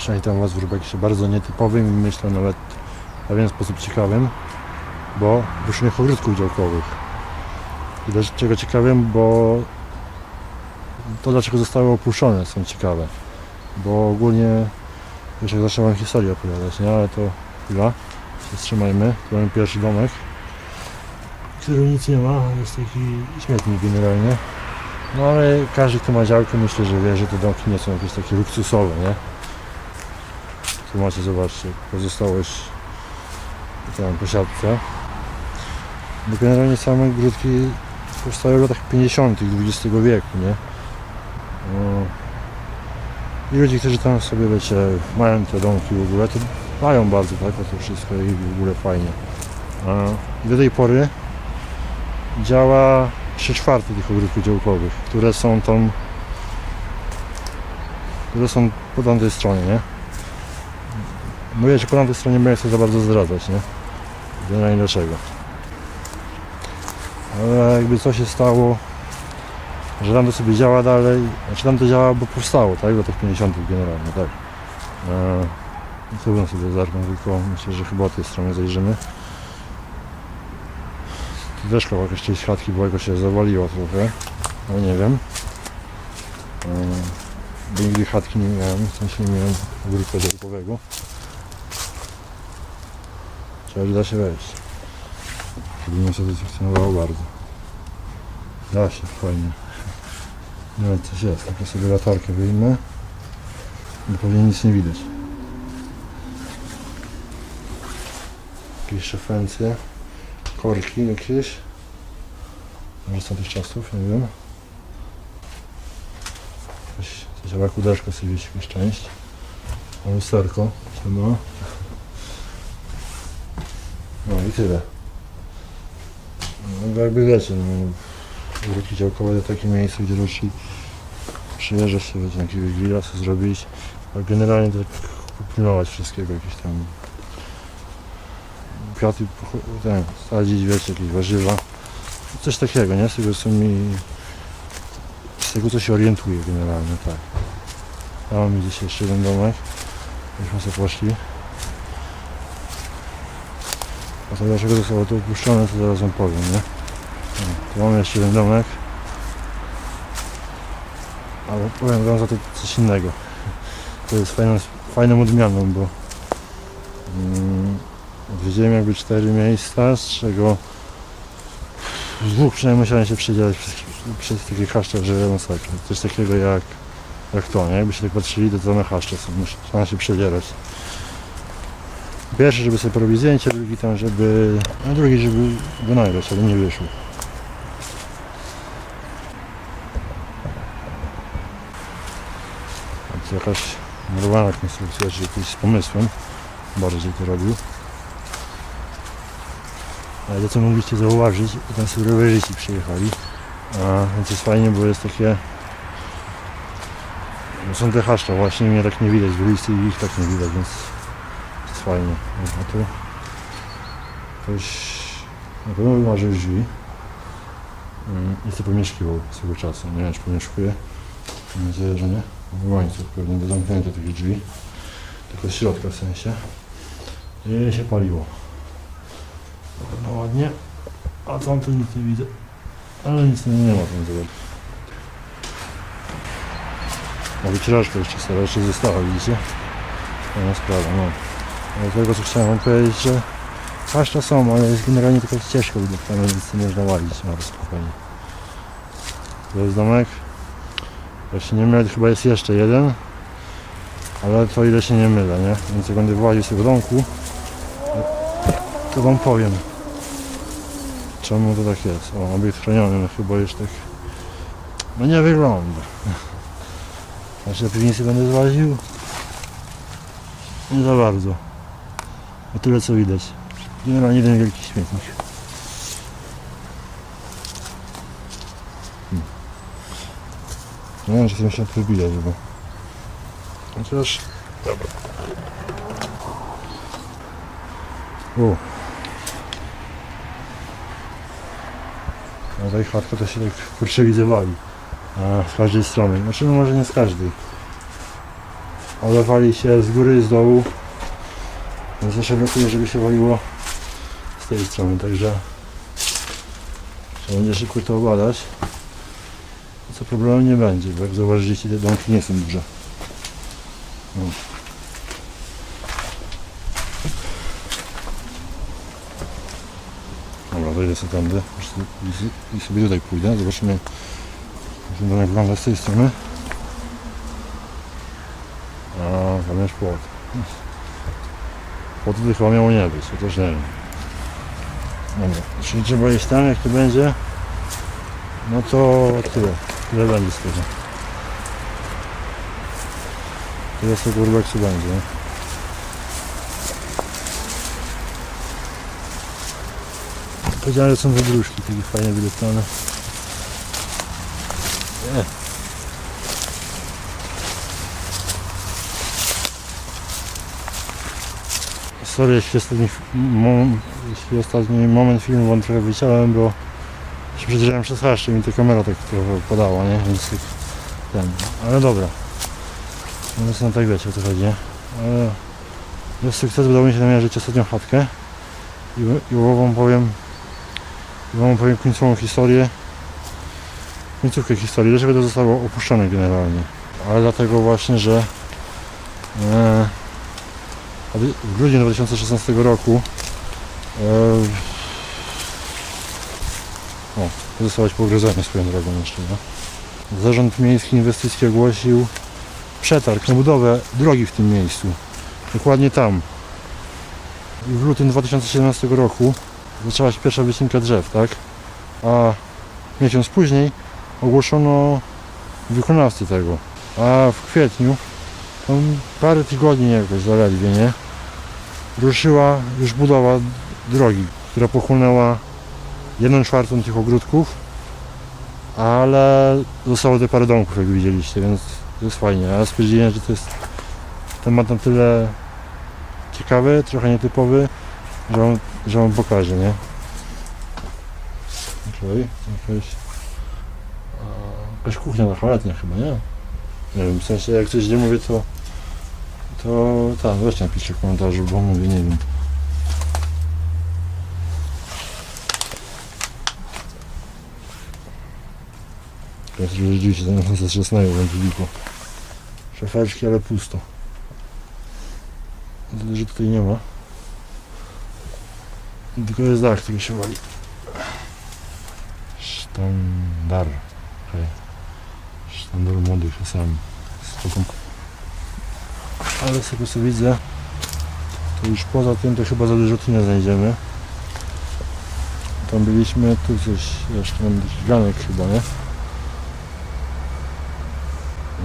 Właśnie ten was w Rubeksie bardzo nietypowym i myślę nawet w pewien sposób ciekawym, bo wyszłych ogródków działkowych. I dlaczego ciekawym, bo to dlaczego zostały opuszczone są ciekawe. Bo ogólnie już jak zacząłem historię opowiadać, nie? Ale to chwila, wstrzymajmy. Tu mamy pierwszy domek, w którym nic nie ma, jest taki śmietnik generalnie. No ale każdy kto ma działkę myślę, że wie, że te domki nie są jakieś takie luksusowe, nie? Tu macie, zobaczcie, pozostałość tam po siatce. Bo generalnie same gródki powstały w latach 50. XX wieku, nie? No. I ludzie, którzy tam sobie, wiecie, mają te domki w ogóle, to mają bardzo, tak, to wszystko i w ogóle fajnie. I do tej pory działa 3 czwarte tych ogródków działkowych, które są tam które są po tamtej stronie, nie? Mówię, że po tamtej stronie nie chcę za bardzo zdradzać, nie? Generalnie dlaczego. Ale jakby co się stało, że tam to sobie działa dalej, znaczy tam to działa, bo powstało, tak? Do tych 50 generalnie, tak. Eee, bym sobie zerknął, tylko myślę, że chyba od tej strony zajrzymy. Chyba jakaś część chatki była, jakoś się zawaliło trochę, ale nie wiem. Eee, bo nigdy chatki nie miałem, w sensie nie miałem ogródka działkowego. Trzeba, da się wejść. Żeby mnie sobie funkcjonowało bardzo. Da się, fajnie. No coś jest, tylko sobie latarkę wyjmę. Bo pewnie nic nie widać. Jakieś szafencje, korki jakieś. Może są tych czasów, nie wiem. Jakaś, coś jak uderzka sobie wisi, jakaś część. A lusterko, siema. No i tyle. No jakby wiecie, no, działkowe to takie miejsce, gdzie raczej przyjeżdża się, wiecie, jakiegoś grilla sobie zrobić, a generalnie tak pilnować wszystkiego, jakieś tam kwiaty ten, sadzić, wiecie, jakieś warzywa, coś takiego, nie? Z tego co mi, z tego co się orientuję generalnie, tak. Ja mam gdzieś jeszcze jeden domek, byśmy sobie poszli. A to dlaczego to opuszczone, to zaraz wam powiem, nie? No, tu mamy jeszcze jeden domek. Ale powiem wam za to coś innego. To jest fajną, fajną odmianą, bo mm, odwiedziłem jakby cztery miejsca, z czego z dwóch przynajmniej musiałem się przedzielać przez, przez takie że masakra. Coś takiego jak, jak to, nie? Jakby się tak patrzyli, to same chaszcze są, trzeba się przedzierać. Pierwszy, żeby sobie porobić zdjęcie, drugi tam, żeby... A drugi, żeby nagrać, ale nie wyszło. To jakaś malowana konstrukcja, czy jakiś z pomysłem bardziej to robił. Ale to co mogliście zauważyć, tam sobie rowerzyści przyjechali. A, więc jest fajnie, bo jest takie... No są te haszcze, właśnie mnie tak nie widać z ulicy ich tak nie widać, więc fajnie. A tu ktoś na pewno wymarzył drzwi Mm, i to pomieszkiwał swego czasu. Nie wiem, czy pomieszkuje. Mam nadzieję, że nie. Łańcuch pewnie do zamknięcia tych drzwi. Tylko z środka w sensie. I się paliło. No ładnie. A tam tu nic nie widzę. Ale nic nie, nie ma tam zobacz. A wycieraczka jeszcze stara, jeszcze została, widzicie? Fajna sprawa, no. Ale tego co chciałem powiedzieć, że paszcza są, ale jest generalnie tylko ścieżka udotkana, więc nie można łazić bardzo spokojnie. To jest domek. Jak się nie mylę, to chyba jest jeszcze jeden. Ale to ile się nie mylę, nie? Więc jak będę właził sobie w domku, to wam powiem. Czemu to tak jest? O, obiekt chroniony, no chyba już tak... No nie wygląda. Znaczy do piwnicy będę złaził? Nie za bardzo. O tyle co widać. Generalnie jeden wielki śmietnik. Hmm. Nie wiem, czy się tu widać, bo... Chociaż... Dobra. U. No tej chatka to się tak kurczę widzę wali. A, z każdej strony. Znaczy no może nie z każdej. olewali się z góry z dołu. Więc zawsze brakuje, żeby się waliło z tej strony, także trzeba będzie szybko to obadać. Co problemu nie będzie, bo jak zauważyliście, te domki nie są duże. No. Dobra, dojdę sobie tędy i- sobie tutaj pójdę. Zobaczymy, jak wygląda z tej strony. A, tam jest płot. Płotu tutaj chyba miało nie być, chociaż nie wiem. Dobra, czyli trzeba iść tam, jak to będzie. No to tyle. Tyle będzie z tego. Tyle z tego urbexu będzie. Powiedziałem, że są wydruszki, takie fajnie wylepione. Sorry, jeśli ostatni, mom, jeśli ostatni moment filmu wam trochę wyciąłem, bo się przedrzałem przez haszcze mi to kamera tak trochę podała, nie? Więc tak ten, ale dobra. Więc no tak wiecie o co chodzi? Ale jest sukces, udało mi się namierzyć ostatnią chatkę i, i wam powiem i wam powiem końcową historię końcówkę historii, dlaczego to zostało opuszczone generalnie. Ale dlatego właśnie, że e, w grudniu 2016 roku e, o, zostałeś pogryzony swoją drogą no. Zarząd Miejski Inwestycji ogłosił przetarg na budowę drogi w tym miejscu. Dokładnie tam. I w lutym 2017 roku zaczęła się pierwsza wycinka drzew, tak? A miesiąc później ogłoszono wykonawcę tego. A w kwietniu, tam parę tygodni jakoś zaledwie, nie? Ruszyła już budowa drogi, która pochłonęła 1 czwartą tych ogródków, ale zostało te parę domków, jak widzieliście, więc to jest fajnie. Ja stwierdziłem, że to jest temat na tyle ciekawy, trochę nietypowy, że on, że on pokaże, nie? Okej, jakaś, a, jakaś kuchnia na letnia chyba, nie? Nie wiem, w sensie jak coś nie mówię, to to tak, weźcie napiszcie w komentarzu, bo mówię, nie wiem. Teraz rzeczywiście ten zatrzasnęło wam publiku. Szafarczki, ale pusto. Tyle, że tutaj nie ma. Tylko jest dach, który się wali. Sztandar. Okej. Sztandar młodych czasami. Spoko. Ale tego co widzę, to już poza tym to chyba za dużo tu nie znajdziemy. Tam byliśmy, tu coś jeszcze mam jakiś ganek chyba, nie?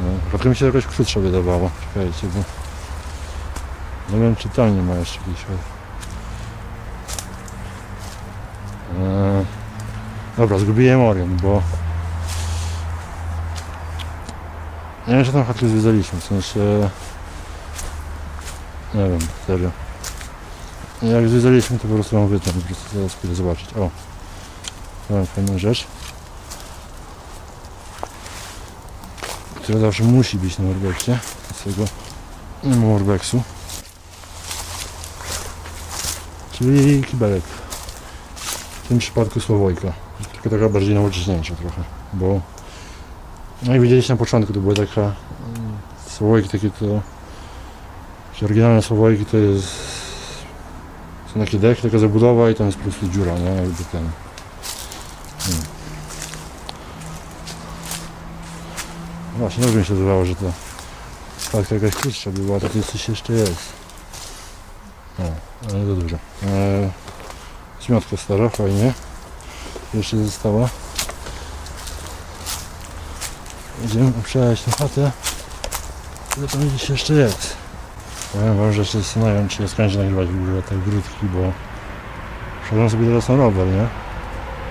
No, trochę mi się jakoś krótsza wydawało. Czekajcie, bo nie wiem czy tam nie ma jeszcze jakiejś Eee, Dobra, zgubiłem Orion, bo nie wiem, czy tam chatkę zwiedzaliśmy, w sensie nie wiem, serio. Jak zwiedzaliśmy, to po prostu mam wytnę, po prostu zaraz pójdę zobaczyć. O, mam fajną rzecz. Która zawsze musi być na urbexie. Z tego nie ma urbexu. Czyli kibelek. W tym przypadku Słowojka. Tylko taka bardziej nowocześniejsza trochę, bo no jak widzieliście na początku, to była taka mm, Słowojki takie to Czyli oryginalne Słowojki to jest są takie dechy, taka zabudowa i tam jest po prostu dziura, nie? Jakby ten. Hmm. No Właśnie, dobrze mi się zdawało, że to spadka jakaś krótsza była, a tak coś jeszcze jest. No, ale za dużo. Eee, zmiotka stara, fajnie. Jeszcze została. Idziemy przejść tę chatę. Ile tam gdzieś jeszcze jest. Powiem wam, że się zastanawiam, czy ja skończę nagrywać w ogóle te grudki, bo szedłem sobie teraz na rower, nie?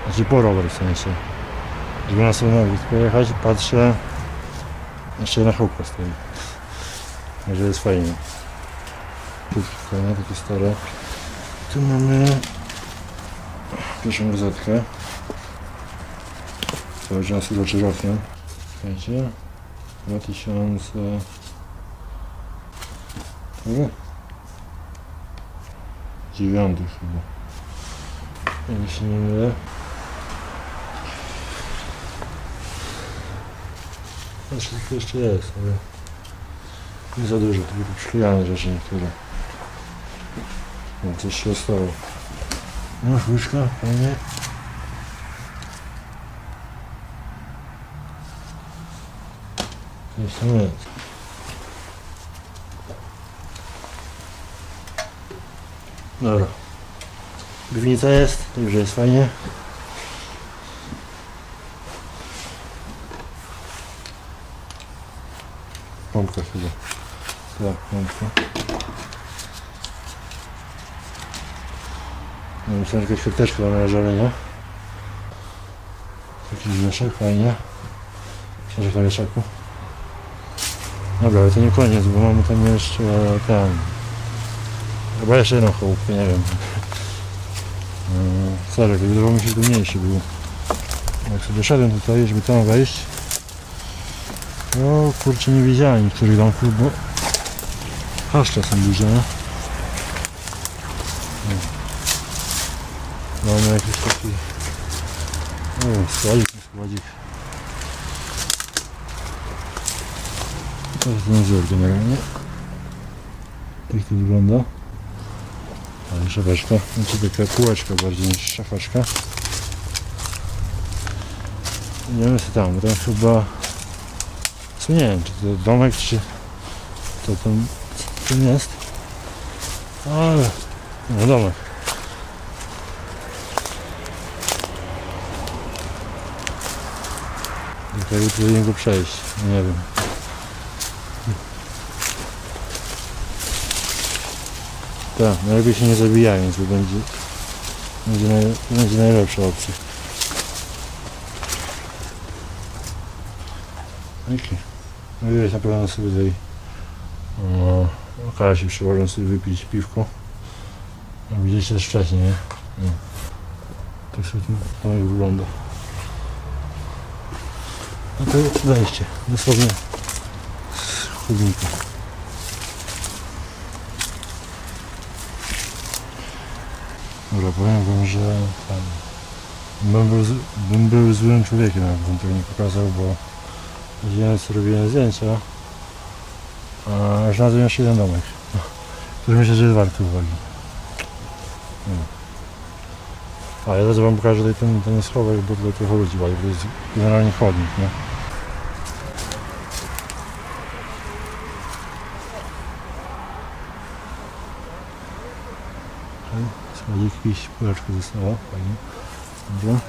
Znaczy po rower w sensie. Żeby na sobie pojechać, patrzę, jeszcze jedna chałka stoi. Także jest fajnie. Kolejne takie stare. Tu mamy pierwszą gazetkę. Cały czas zobaczę rokiem. Słuchajcie. 2000 Który? Dziewiąty chyba. Jak się nie mylę. Znaczy to jeszcze jest, ale nie za dużo, tylko przyklejane rzeczy niektóre. No, coś się stało. No, łyżka, fajnie. Jest tam jest. Dobra. Piwnica jest, także jest fajnie. Pompka chyba. Tak, pompka. No myślałem, że świeteczka na żalenia. Jakiś wieszak, fajnie. Myślę, że na wieszaku. Dobra, ale to nie koniec, bo mamy tam jeszcze ten... Chyba jeszcze jedną chałupkę, nie wiem. Yy, Sorry, wydawało mi się, że to mniejszy był. Jak sobie szedłem tutaj, żeby tam wejść, to kurczę nie widziałem niektórych domków, bo haszcze są duże. No. Mamy jakiś taki... Nie wiem, nie składzik. To jest ten generalnie. Tak to wygląda. Ale szafeczka, znaczy taka kółeczka bardziej niż szafeczka. Idziemy sobie tam, tam chyba... Co nie wiem, czy to domek, czy to tam, co tam jest. Ale... No domek. Tutaj do niego przejść, nie wiem. Tak, najlepiej się nie zabijając, bo będzie, będzie, naj, będzie najlepsza opcja. Okej. No widać na pewno sobie tutaj o, okazja się przyłożę sobie wypić piwko. No, widzieliście też wcześniej, nie? No. Tak sobie to domek wygląda. No to wejście, dosłownie z chodnika. Dobra, powiem wam, że tam, bym, był, bym był złym człowiekiem, jakbym tego nie pokazał, bo widziałem co robiłem zdjęcia, a znalazłem jeszcze jeden domek, który myślę, że jest warty uwagi. A ja teraz wam pokażę tutaj ten, ten schowek, bo tutaj trochę ludzi bo to jest generalnie chodnik, nie? Schodzik, jakiś półeczka została, fajnie. Dobra.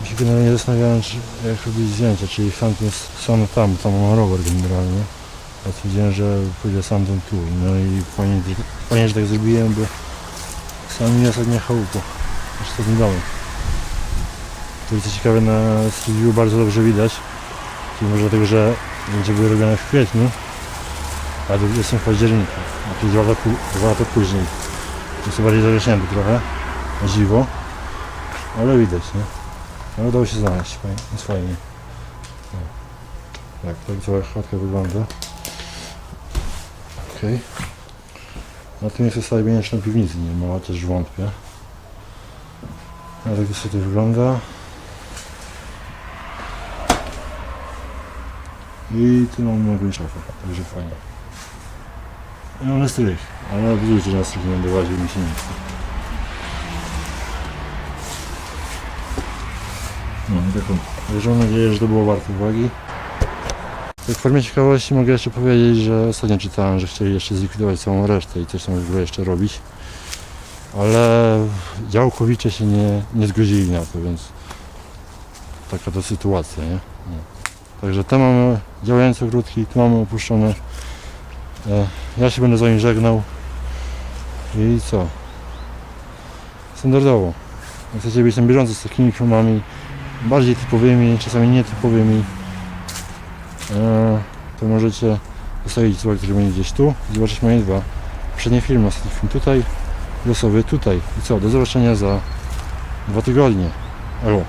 Ja się generalnie zastanawiałem, czy jak robić zdjęcia, czyli sam ten sam tam, tam mam rower generalnie. A stwierdziłem, że pójdę sam ten tu. No i fajnie, fajnie, że tak zrobiłem, bo sam mi ostatnia chałupa. Ostatni domek. To co ciekawe na studiu bardzo dobrze widać. Czyli może dlatego, że zdjęcia były robione w kwietniu, a tu jestem w październiku. A tu dwa dwa lata później. Jest bardziej zarośnięty trochę, na dziwo. Ale widać, nie? Ale udało się znaleźć, jest fajnie. Tak, tak cała chatka wygląda. Okej. Na tym jest ustawienie jeszcze na piwnicy, nie ma, chociaż wątpię. Ale tak to sobie to wygląda. I tu mamy jakąś szafę, także fajnie. Ja mam strych, ale że na strych nie będę mi się nie chce. No i taką. Także mam nadzieję, że to było warte uwagi. Tak w formie ciekawości mogę jeszcze powiedzieć, że ostatnio czytałem, że chcieli jeszcze zlikwidować całą resztę i coś tam w ogóle jeszcze robić. Ale działkowicze się nie, nie zgodzili na to, więc taka to sytuacja, nie? No. Także tam mamy działające ogródki, tu mamy opuszczone. E, Ja się będę z wami żegnał. I co? Standardowo. Jak chcecie być na bieżąco z takimi filmami, bardziej typowymi, czasami nietypowymi, e, to możecie zostawić dzwonek, który będzie gdzieś tu i zobaczyć moje dwa poprzednie filmy. Ostatni film tutaj, losowy tutaj. I co? Do zobaczenia za dwa tygodnie. Albo